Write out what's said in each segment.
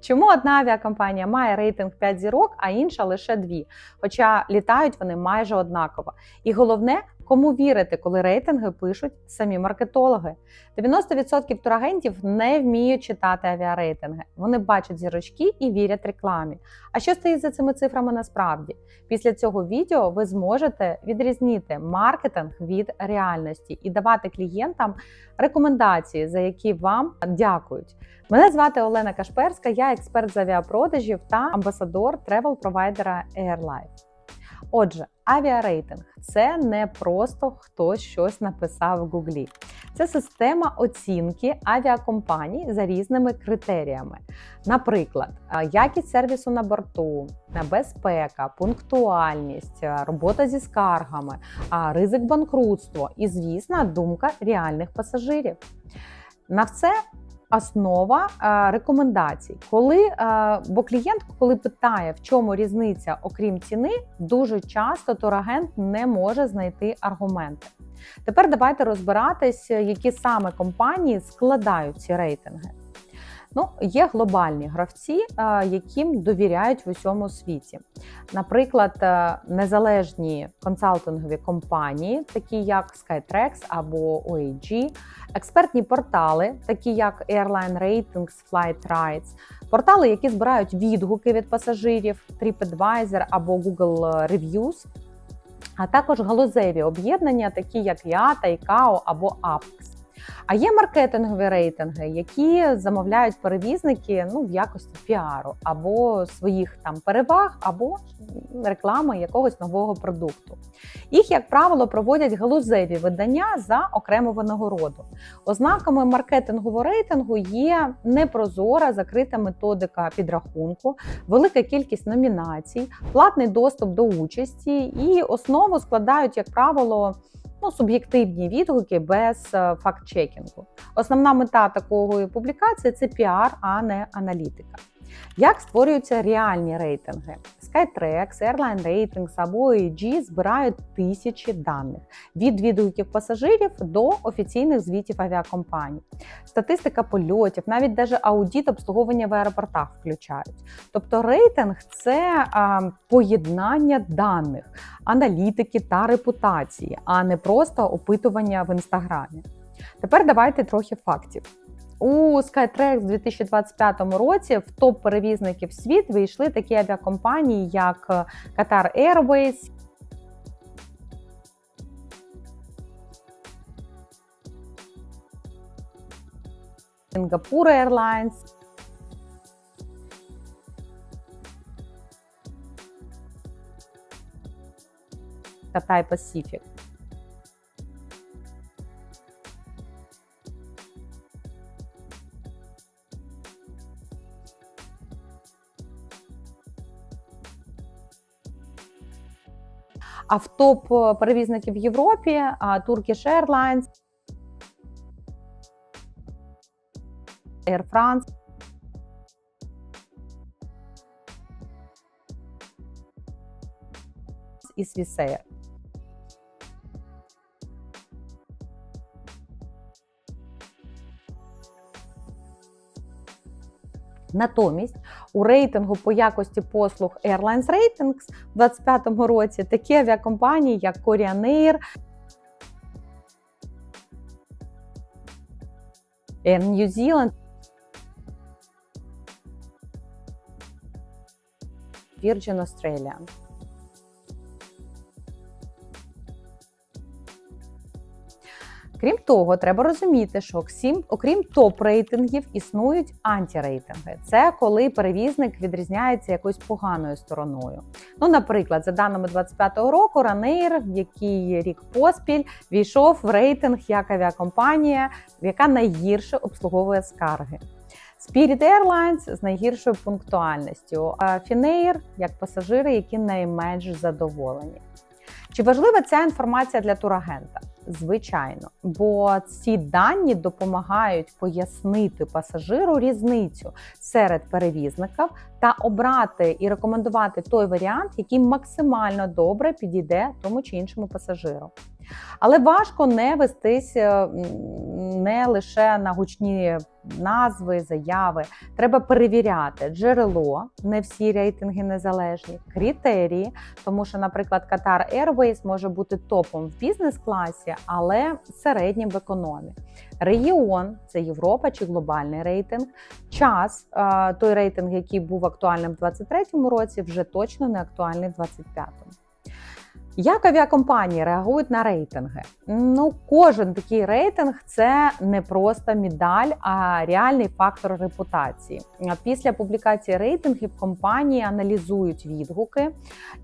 Чому одна авіакомпанія має рейтинг 5 зірок, а інша лише 2? Хоча літають вони майже однаково. І головне, кому вірити, коли рейтинги пишуть самі маркетологи. 90% турагентів не вміють читати авіарейтинги. Вони бачать зірочки і вірять рекламі. А що стоїть за цими цифрами насправді? Після цього відео ви зможете відрізнити маркетинг від реальності і давати клієнтам рекомендації, за які вам дякують. Мене звати Олена Кашперська, я експерт з авіапродажів та амбасадор тревел-провайдера AirLife. Отже, авіарейтинг це не просто хтось щось написав в Гуглі. Це система оцінки авіакомпаній за різними критеріями. Наприклад, якість сервісу на борту, безпека, пунктуальність, робота зі скаргами, ризик банкрутства і, звісно, думка реальних пасажирів. На все основа е, рекомендацій. Коли, е, бо клієнт, коли питає, в чому різниця, окрім ціни, дуже часто турагент не може знайти аргументи. Тепер давайте розбиратись, які саме компанії складають ці рейтинги. Ну, є глобальні гравці, е, яким довіряють в усьому світі. Наприклад, е, незалежні консалтингові компанії, такі як Skytrax або OAG, експертні портали, такі як Airline Ratings, Flight Rights, портали, які збирають відгуки від пасажирів, TripAdvisor або Google Reviews, а також галузеві об'єднання, такі як IATA, ICAO або APEX. А є маркетингові рейтинги, які замовляють перевізники ну в якості піару або своїх там переваг, або реклами якогось нового продукту. Їх, як правило, проводять галузеві видання за окрему винагороду. Ознаками маркетингового рейтингу є непрозора, закрита методика підрахунку, велика кількість номінацій, платний доступ до участі і основу складають, як правило ну, суб'єктивні відгуки без е, факт-чекінгу. Основна мета такої публікації це піар, а не аналітика. Як створюються реальні рейтинги? Skytrax, Airline Ratings або AG збирають тисячі даних від відгуків пасажирів до офіційних звітів авіакомпаній. Статистика польотів, навіть даже аудіт обслуговування в аеропортах включають. Тобто рейтинг це а, поєднання даних, аналітики та репутації, а не просто опитування в інстаграмі. Тепер давайте трохи фактів. У Skytrax в 2025 році в топ перевізників світ вийшли такі авіакомпанії, як Qatar Airways, Singapore Airlines, Cathay Pacific. А в топ перевізників в Європі Turkish Airlines, Air France. І Swissair. Натомість у рейтингу по якості послуг Airlines Ratings у 2025 році такі авіакомпанії, як Korean Air, Air New Zealand, Virgin Australia. Крім того, треба розуміти, що окрім, топ-рейтингів існують антірейтинги. Це коли перевізник відрізняється якоюсь поганою стороною. Ну, наприклад, за даними 25-го року, Ранейр, який рік поспіль війшов в рейтинг як авіакомпанія, яка найгірше обслуговує скарги. Spirit Airlines з найгіршою пунктуальністю, а Finnair як пасажири, які найменш задоволені. Чи важлива ця інформація для турагента? Звичайно, бо ці дані допомагають пояснити пасажиру різницю серед перевізників та обрати і рекомендувати той варіант, який максимально добре підійде тому чи іншому пасажиру. Але важко не вестись е, не лише на гучні назви, заяви. Треба перевіряти джерело, не всі рейтинги незалежні, критерії, тому що, наприклад, Qatar Airways може бути топом в бізнес-класі, але середнім в економі. Регіон це Європа чи глобальний рейтинг. Час е, той рейтинг, який був актуальним в 2023 році, вже точно не актуальний в 2025. Як авіакомпанії реагують на рейтинги? Ну, кожен такий рейтинг це не просто медаль, а реальний фактор репутації. Після публікації рейтингів компанії аналізують відгуки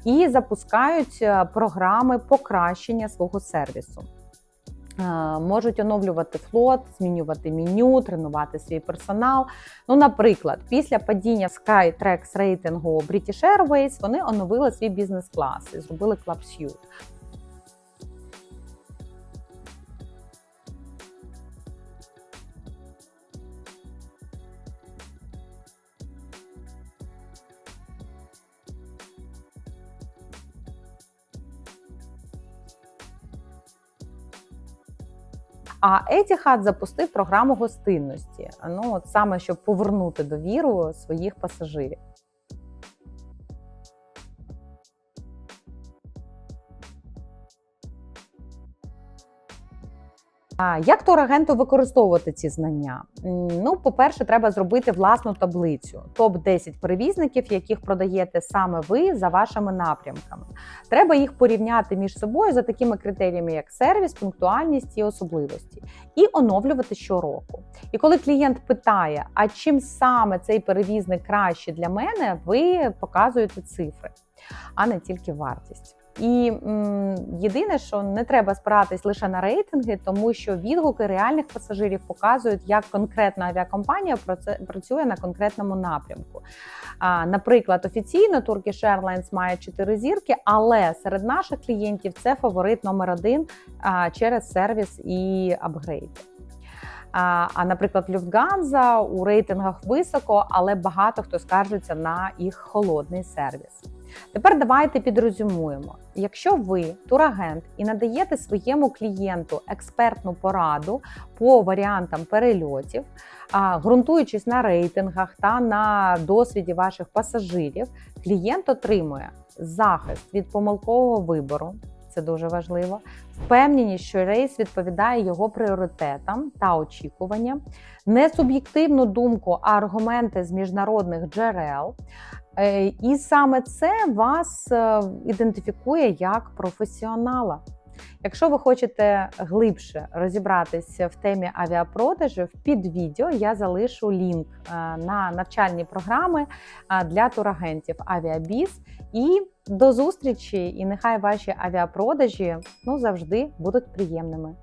і запускають е, програми покращення свого сервісу. Е, Можуть оновлювати флот, змінювати меню, тренувати свій персонал. Ну, наприклад, після падіння Skytrax рейтингу British Airways вони оновили свій бізнес-клас і зробили Suite. А Етіхат запустив програму гостинності. Ну от саме щоб повернути довіру своїх пасажирів. А як турагенту використовувати ці знання? Ну, по-перше, треба зробити власну таблицю: топ 10 перевізників, яких продаєте саме ви за вашими напрямками. Треба їх порівняти між собою за такими критеріями, як сервіс, пунктуальність і особливості, і оновлювати щороку. І коли клієнт питає, а чим саме цей перевізник краще для мене, ви показуєте цифри, а не тільки вартість. І м, єдине, що не треба спиратись лише на рейтинги, тому що відгуки реальних пасажирів показують, як конкретна авіакомпанія працює на конкретному напрямку. А, наприклад, офіційно Turkish Airlines має 4 зірки, але серед наших клієнтів це фаворит номер один а, через сервіс і апгрейди. А, а, наприклад, Люфтганза у рейтингах високо, але багато хто скаржиться на їх холодний сервіс. Тепер давайте підрозумуємо: якщо ви турагент і надаєте своєму клієнту експертну пораду по варіантам перельотів, ґрунтуючись на рейтингах та на досвіді ваших пасажирів, клієнт отримує захист від помилкового вибору. Це дуже важливо. Впевненість, що рейс відповідає його пріоритетам та очікуванням, не суб'єктивну думку, а аргументи з міжнародних джерел. Е, І саме це вас е, ідентифікує як професіонала. Якщо ви хочете глибше розібратися в темі авіапродажів, під відео я залишу лінк е, на навчальні програми для турагентів Авіабіз. І до зустрічі! І нехай ваші авіапродажі ну завжди будуть приємними.